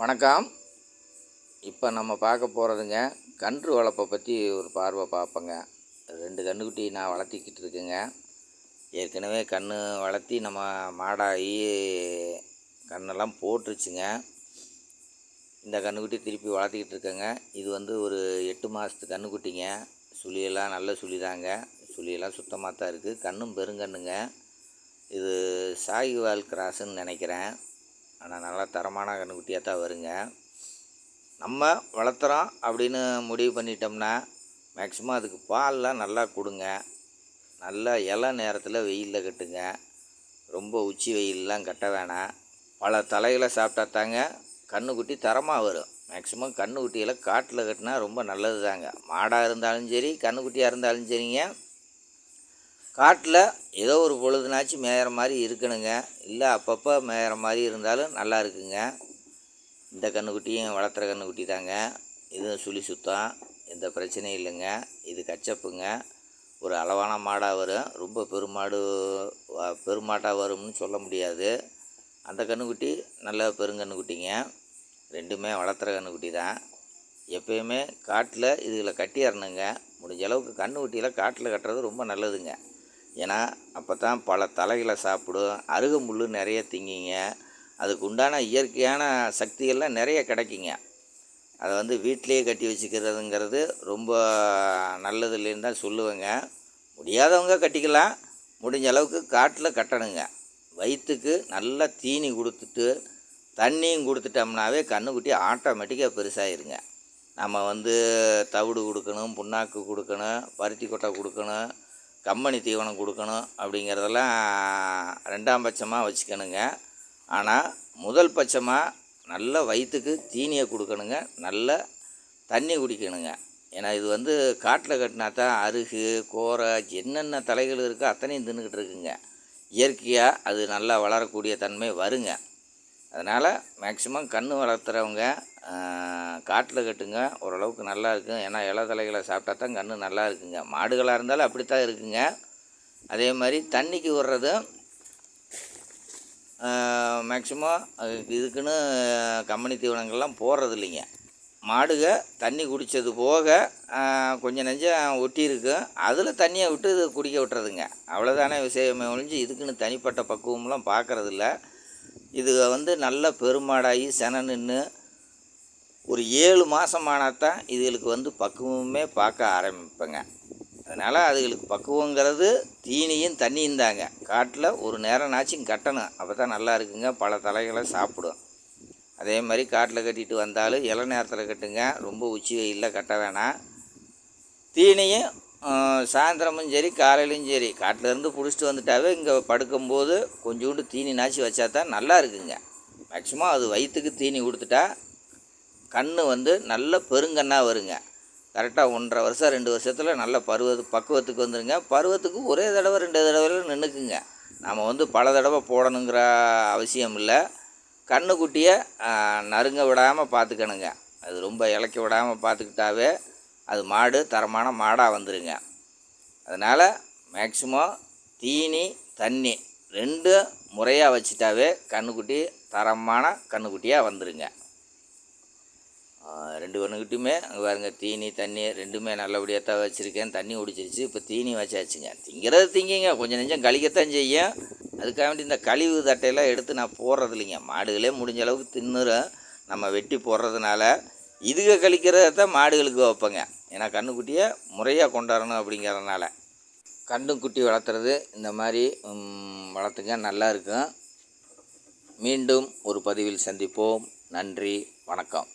வணக்கம். இப்போ நம்ம பார்க்க போகிறதுங்க கன்று வளர்ப்பை பற்றி ஒரு பார்வை பார்ப்பேங்க. ரெண்டு கன்றுக்குட்டி நான் வளர்த்திக்கிட்டு இருக்கேங்க. ஏற்கனவே கன்று வளர்த்தி நம்ம மாடாகி கண்ணெல்லாம் போட்டுருச்சுங்க. இந்த கன்றுக்குட்டி திருப்பி வளர்த்திக்கிட்டு இருக்கேங்க. இது வந்து ஒரு எட்டு மாதத்து கன்றுக்குட்டிங்க. சுழியெல்லாம் நல்ல சுழி தாங்க சுழியெல்லாம் சுத்தமாக தான் இருக்குது. கண்ணும் பெருங்கண்ணுங்க. இது சாகிவால் கிராஸுன்னு நினைக்கிறேன். ஆனால் நல்லா தரமான கன்றுக்குட்டியாக தான் வருங்க. நம்ம வளர்த்துறோம் அப்படின்னு முடிவு பண்ணிட்டோம்னா மேக்ஸிமம் அதுக்கு பால்லாம் நல்லா கொடுங்க. நல்லா இலை நேரத்தில் வெயிலில் கட்டுங்க. ரொம்ப உச்சி வெயிலெலாம் கட்ட வேணாம். பல தலைகளை சாப்பிட்டா தாங்க கன்றுக்குட்டி தரமாக வரும். மேக்ஸிமம் கன்றுக்குட்டியெல்லாம் காட்டில் கட்டினா ரொம்ப நல்லது தாங்க மாடாக இருந்தாலும் சரி கன்றுக்குட்டியாக இருந்தாலும் சரிங்க. காட்டில் ஏதோ ஒரு பொழுதுனாச்சும் மேயிற மாதிரி இருக்கணுங்க. இல்லை அப்பப்போ மேயிற மாதிரி இருந்தாலும் நல்லா இருக்குங்க. இந்த கன்றுக்குட்டியும் வளர்த்துற கன்றுக்குட்டி தாங்க. இதுவும் சுழி சுத்தம். எந்த பிரச்சனையும் இல்லைங்க. இது கச்சப்புங்க. ஒரு அளவான மாடாக வரும். ரொம்ப பெருமாடு பெருமாட்டாக வரும்னு சொல்ல முடியாது. அந்த கன்றுக்குட்டி நல்ல பெருங்கன்றுக்குட்டிங்க ரெண்டுமே வளர்த்துற கன்றுக்குட்டி தான். எப்பயுமே காட்டில் இதில் கட்டிடணுங்க முடிஞ்ச அளவுக்கு கன்றுக்குட்டியில் காட்டில் கட்டுறது ரொம்ப நல்லதுங்க. ஏன்னா அப்போ தான் பல தலைகளை சாப்பிடும் அருகமுள் நிறைய திங்கிங்க அதுக்கு உண்டான இயற்கையான சக்திகள்லாம் நிறைய கிடைக்குங்க. அதை வந்து வீட்டிலேயே கட்டி வச்சுக்கிறதுங்கிறது ரொம்ப நல்லது இல்லைன்னு தான் சொல்லுவேங்க. முடியாதவங்க கட்டிக்கலாம். முடிஞ்ச அளவுக்கு காட்டில் கட்டணுங்க. வயிற்றுக்கு நல்லா தீனி கொடுத்துட்டு தண்ணியும் கொடுத்துட்டோம்னாவே கண்ணுக்குட்டி ஆட்டோமேட்டிக்காக பெருசாகிருங்க நம்ம வந்து தவிடு கொடுக்கணும் புண்ணாக்கு கொடுக்கணும் பருத்தி கொட்டை கொடுக்கணும் கம்பெனி தீவனம் கொடுக்கணும் அப்படிங்கிறதெல்லாம் ரெண்டாம் பட்சமாக வச்சுக்கணுங்க. ஆனால் முதல் பட்சமாக நல்ல வயிற்றுக்கு தீனியை கொடுக்கணுங்க. நல்ல தண்ணி குடிக்கணுங்க. ஏன்னா இது வந்து காட்டில் கட்டினா தான் அருகு கோரை என்னென்ன தலைகள் இருக்கோ அத்தனையும் தின்னுக்கிட்டு இருக்குங்க. இயற்கையாக அது நல்லா வளரக்கூடிய தன்மை வருங்க. அதனால் மேக்ஸிமம் கன்று வளர்த்துறவங்க காட்டில் கட்டுங்க ஓரளவுக்கு நல்லா இருக்கும். ஏன்னா இலை தலைகளை சாப்பிட்டா தான் கன்று நல்லா இருக்குங்க. மாடுகளாக இருந்தாலும் அப்படித்தான் இருக்குங்க. அதே மாதிரி தண்ணிக்கு விடுறதும் மேக்சிமம் இதுக்குன்னு கம்பெனி தீவனங்கள்லாம் போடுறது இல்லைங்க. மாடுக தண்ணி குடித்தது போக கொஞ்சம் நெஞ்சம் ஒட்டி இருக்கும் அதில் தண்ணியை விட்டு இது குடிக்க விட்டுறதுங்க. அவ்வளோதானே விஷயமே ஒழிஞ்சு இதுக்குன்னு தனிப்பட்ட பக்குவம்லாம் பார்க்கறதில்ல. இது வந்து நல்ல பெருமாடாகி சென நின்று ஒரு ஏழு மாதம் ஆனால் தான் இதுகளுக்கு வந்து பக்குவமே பார்க்க ஆரம்பிப்பேங்க. அதனால் அதுகளுக்கு பக்குவங்கிறது தீனியும் தண்ணியும் தாங்க. காட்டில் ஒரு நேரம்னாச்சும் கட்டணும். அப்போ தான் நல்லா இருக்குங்க. பல தலைகளை சாப்பிடும். அதே மாதிரி காட்டில் கட்டிட்டு வந்தாலும் இள நேரத்தில் கட்டுங்க. ரொம்ப உச்சி வெயிலில் கட்ட வேணாம். தீனியும் சாயந்தரமும் சரி காலையிலையும் சரி. காட்டிலேருந்து பிடிச்சிட்டு வந்துட்டாவே இங்கே படுக்கும்போது கொஞ்சோண்டு தீனி நாச்சி வச்சா தான் நல்லா இருக்குங்க. மேக்ஸிமம் அது வயிற்றுக்கு தீனி கொடுத்துட்டா கன்று வந்து நல்ல பெருங்கன்னாக வருங்க. கரெக்டாக ஒன்றரை வருஷம் ரெண்டு வருஷத்தில் நல்ல பருவத்து பக்குவத்துக்கு வந்துடுங்க பருவத்துக்கு ஒரே தடவை ரெண்டு தடவையில் நின்றுக்குங்க நம்ம வந்து பல தடவை போடணுங்கிற அவசியம் இல்லை. கண்ணுக்குட்டியை நறுங்க விடாமல் பார்த்துக்கணுங்க அது ரொம்ப இலக்கி விடாமல் பார்த்துக்கிட்டாவே அது மாடு தரமான மாடாக வந்துருங்க. அதனால் மேக்சிமம் தீனி தண்ணி ரெண்டு முறையாக வச்சுட்டாவே கண்ணுக்குட்டி தரமான கண்ணுக்குட்டியாக வந்துடுங்க ரெண்டு ஒன்றுக்கிட்டுமே அங்கே பாருங்க தீனி தண்ணி ரெண்டுமே நல்லபடியாக தான் வச்சுருக்கேன். தண்ணி குடிச்சிருச்சு இப்போ தீனி வச்சாச்சுங்க. திங்கிறது திங்கிங்க கொஞ்சம் நெஞ்சம் கழிக்கத்தான் செய்யும். அதுக்காக வேண்டி இந்த கழிவு தட்டையெல்லாம் எடுத்து நான் போடுறது இல்லைங்க மாடுகளே முடிஞ்ச அளவுக்கு தின்னுறோம். நம்ம வெட்டி போடுறதுனால இதுக கழிக்கிறத தான் மாடுகளுக்கு வைப்பேங்க. ஏன்னா கண்ணுக்குட்டியை முறையாக கொண்டாடணும் அப்படிங்கிறதுனால. கண்ணுக்குட்டி வளர்த்துறது இந்த மாதிரி வளர்த்துங்க நல்லா இருக்கும். மீண்டும் ஒரு பதிவில் சந்திப்போம். நன்றி வணக்கம்.